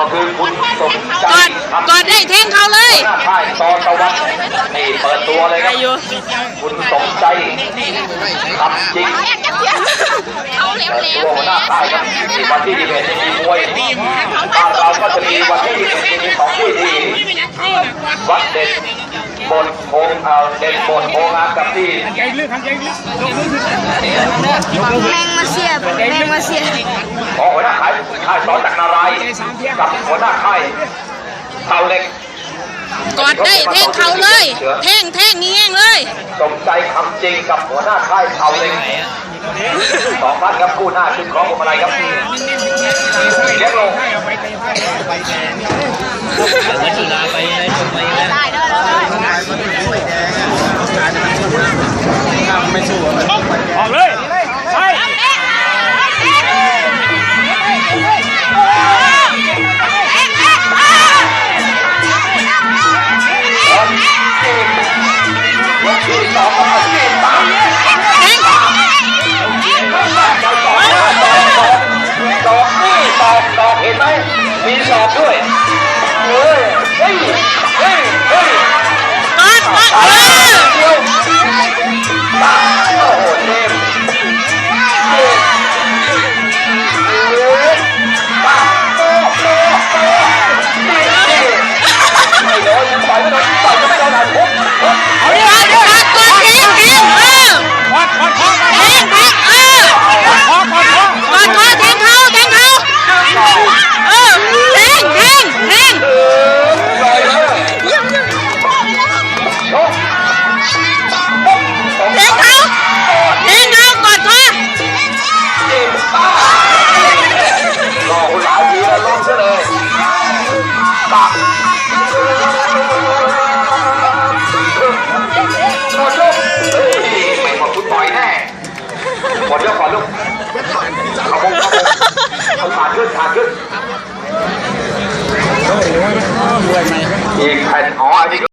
ก็คือคุณสมใจกอดกอดได้แทงเขาเลยค่ายตอนตะวันนี่เปิดตัวเลยครับคุณสมใจทำจริงเขาเล้วแล้วน่วหน้าค่ายครับวันที่ดีเอ็ดจะมีมวยบ้านเราก็จะมีวันที่ดีเดจะมีสอง วัดเด็ดบนโพงเอาเด็ดบนโพงามกับที่ใจลึกหันใจลึกยกมือขึ้นแมงมาเสียบแมงมาเสียบของหัวหน้าค่ายค่ายสอนจากนารายณ์กับหัวหน้าค่ายเต่าเล็กกอดได้แทงเขาเลย แทงแทงงี้แง่งเลย สมใจคำจริงกับหัวหน้าค่ายเต่าเล็กสองพันครับคู่หน้าขึ้นของผมอะไรครับเลี้ยงลงให้เอาไปเตะไพ่ได้เด้อเด้อออก หมดยอะก่อนลูกเอามงเอามงเอาขาขึ้นขาขึ้นอีกแผ่นอ๋ออันนี้